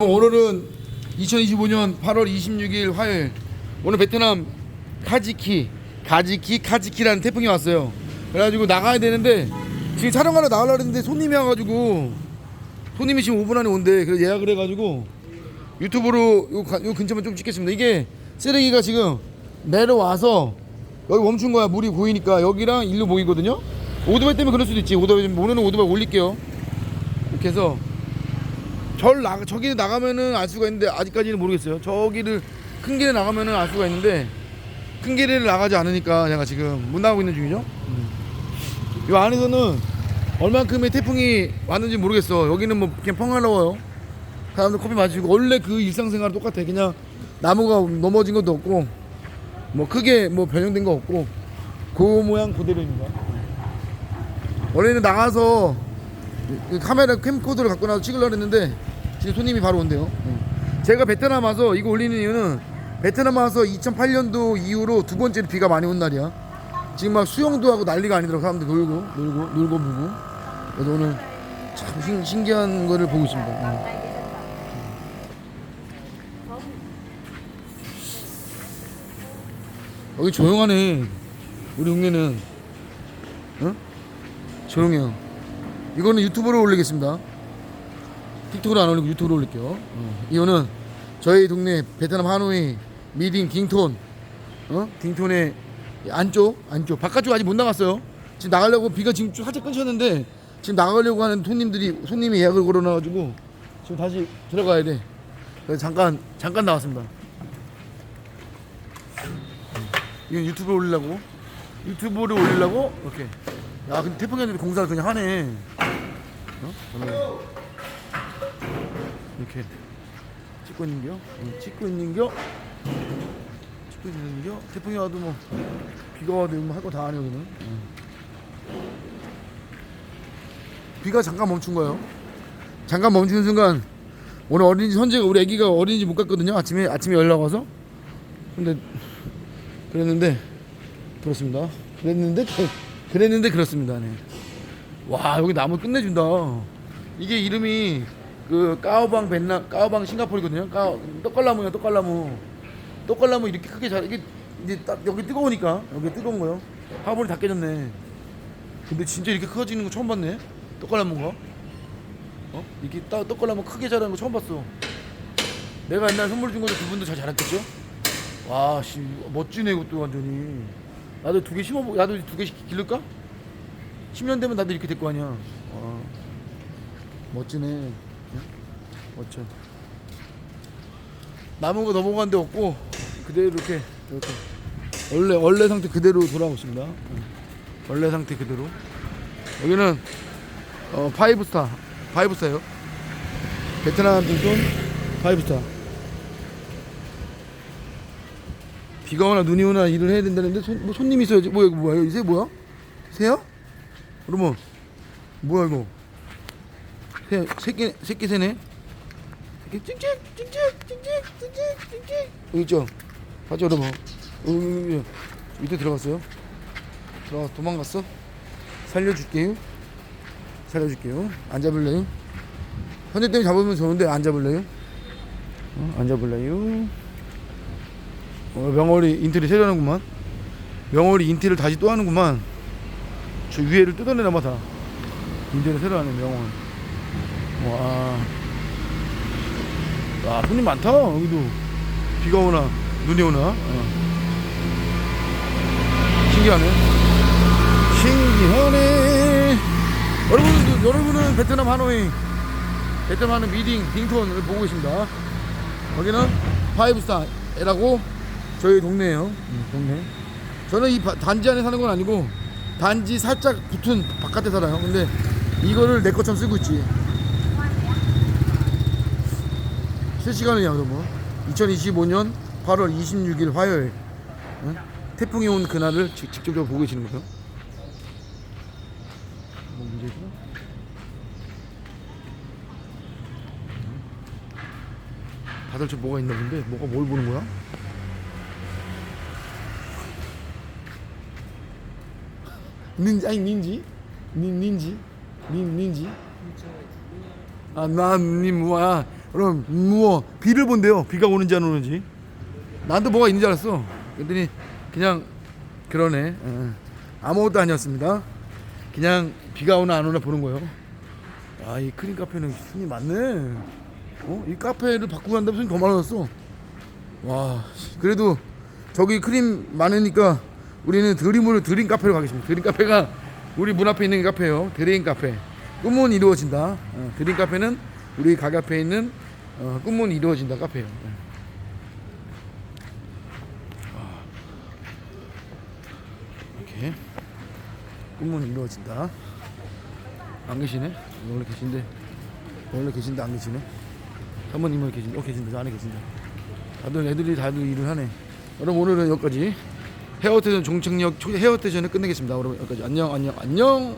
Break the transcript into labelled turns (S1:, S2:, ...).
S1: 오늘은 2025년 8월 26일 화요일. 오늘 베트남 카지키 가지키 카지키라는 태풍이 왔어요. 그래가지고 나가야 되는데 지금 촬영하러 나가려고 했는데 손님이 와가지고 손님이 지금 5분 안에 온대. 그래서 예약을 해가지고 유튜브로 요, 가- 요 근처만 좀 찍겠습니다. 이게 쓰레기가 지금 내려와서 여기 멈춘 거야. 물이 고이니까. 여기랑 일로 보이거든요. 오토바이 때문에 그럴 수도 있지. 오토바이 오늘은 오토바이 올릴게요. 이렇게 해서 절 나, 저기 나가면은 알 수가 있는데 아직까지는 모르겠어요. 저기를 큰 길에 나가면은 알 수가 있는데 큰 길에 나가지 않으니까 제가 지금 못 나가고 있는 중이죠. 음. 이 안에서는 얼만큼의 태풍이 왔는지 모르겠어. 여기는 뭐 그냥 평화로워요. 사람들 커피 마시고 원래 그 일상생활 똑같아. 그냥 나무가 넘어진 것도 없고 뭐 크게 뭐 변형된 거 없고 그 모양 그대로입니다. 원래는 나가서 그 카메라 캠코더를 갖고 나서 찍으려고 했는데 지금 손님이 바로 온대요. 제가 베트남 와서 이거 올리는 이유는 베트남 와서 2008년도 이후로 두 번째 비가 많이 온 날이야. 지금 막 수영도 하고 난리가 아니더라고 사람들 놀고 놀고 놀고 보고. 그래서 오늘 참 신, 신기한 거를 보고 있습니다. 응. 여기 조용하네. 우리 동네는 어? 조용해요. 이거는 유튜브로 올리겠습니다. 틱톡으로 안 올리고 유튜브로 올릴게요. 어. 이거는 저희 동네 베트남 하노이 미딩 딩톤, 어? 딩톤의 안쪽, 안쪽, 바깥쪽 아직 못 나갔어요. 지금 나가려고 비가 지금 좀 살짝 끊쳤는데 지금 나가려고 하는 손님들이 손님이 예약을 걸어놔가지고 지금 다시 들어가야 돼. 그래서 잠깐 잠깐 나왔습니다. 이건 유튜브에 올리려고 유튜브를 올리려고 이렇게. 야 근데 태풍이 왔는데 공사를 그냥 하네. 어? 오늘 이렇게 찍고 있는겨? 응, 찍고 있는겨? 찍고 있는겨? 태풍이 와도 뭐 비가 와도 뭐 할 거 다 하네 여기는. 응. 비가 잠깐 멈춘 거예요. 잠깐 멈추는 순간 오늘 어린이집 선재가 우리 아기가 어린이집 못 갔거든요. 아침에 아침에 연락 와서. 근데 그랬는데 그렇습니다. 그랬는데 그- 그랬는데 그렇습니다. 네. 와 여기 나무 끝내준다. 이게 이름이 그 까오방 벤나 까오방 싱가포르거든요. 까 떡갈나무야 떡갈나무. 떡갈나무 이렇게 크게 잘 이게 이제 딱 여기 뜨거우니까 여기 뜨거운 거요. 화분이 다 깨졌네. 근데 진짜 이렇게 커지는 거 처음 봤네. 떡갈나무가. 어? 이렇게 딱 떡갈나무 크게 자라는 거 처음 봤어. 내가 옛날 선물 준 것도 두 분도 잘 자랐겠죠? 와, 씨, 멋지네, 이것도 완전히. 나도 두 개 심어보, 나도 두 개씩 기를까? 10년 되면 나도 이렇게 될 거 아니야. 와, 멋지네. 응? 멋져. 나무가 넘어간 데 없고, 그대로 이렇게, 이렇게. 원래, 원래 상태 그대로. 응. 원래 상태 그대로. 여기는, 어, 파이브스타. 파이브스타요. 베트남 빈손 파이브스타. 비가 오나 눈이 오나 일을 해야 된다는데 손, 뭐 손님이 있어야지 뭐야 이거 뭐야 이새 뭐야? 새야? 그러면 뭐야 이거 새 새끼 새끼 새네 새끼 찡찡 찡찡 찡찡 찡찡 찡찡 있죠? 봤죠 여러분 여기, 여기. 밑에 들어갔어요 들어가 도망갔어 살려줄게요 살려줄게요 안 잡을래요? 현재 때문에 잡으면 좋은데 안 잡을래요? 어, 안 잡을래요? 어, 명월이 인티를 새려는구만. 명월이 인티를 다시 또 하는구만. 저 위에를 뜯어내나 봐 다. 인티를 새로 하네 명월. 와. 아 손님 많다 여기도. 비가 오나 눈이 오나. 어. 신기하네. 신기하네. 여러분도 여러분은 베트남 하노이 베트남 하노이 미딩 딩톤을 보고 계십니다. 여기는 파이브스타라고 저희 동네예요. 음, 동네. 저는 이 바- 단지 안에 사는 건 아니고 단지 살짝 붙은 바깥에 살아요. 근데 이거를 내 것처럼 쓰고 있지. 실시간이야, 여러분. 2025년 8월 26일 화요일. 응? 태풍이 온 그날을 직- 직접적으로 보고 계시는 거죠. 뭐 문제 있나? 다들 저 뭐가 있나 본데 뭐가 뭘 보는 거야? 닌지 아니 닌지 닌 닌지 닌 닌지 아난님 뭐야 그럼 뭐 비를 본대요. 비가 오는지 안 오는지. 나도 뭐가 있는 줄 알았어. 그랬더니 그냥 그러네. 어. 아무것도 아니었습니다. 그냥 비가 오나 안 오나 보는 거예요. 아, 이 크림 카페는 손이 많네. 어? 이 카페를 바꾸고 난 다음에 손이 더 많아졌어. 와, 그래도 저기 크림 많으니까 우리는 드림으로 드림 카페로 가겠습니다. 드림 카페가 우리 문 앞에 있는 카페예요. 드림 카페. 꿈은 이루어진다. 어, 드림 카페는 우리 가게 앞에 있는 어, 꿈은 이루어진다 카페예요. 네. 아. 이렇게 꿈은 이루어진다. 안 계시네? 원래 계신데 원래 계신데 안 계시네. 사모님은 계신데 어 계신다. 저 안에 계신다. 다들 애들이 다들 일을 하네. 여러분 오늘은 여기까지 헤어테전 종착역 초- 헤어테전을 끝내겠습니다. 여러분 여기까지 안녕 안녕 안녕.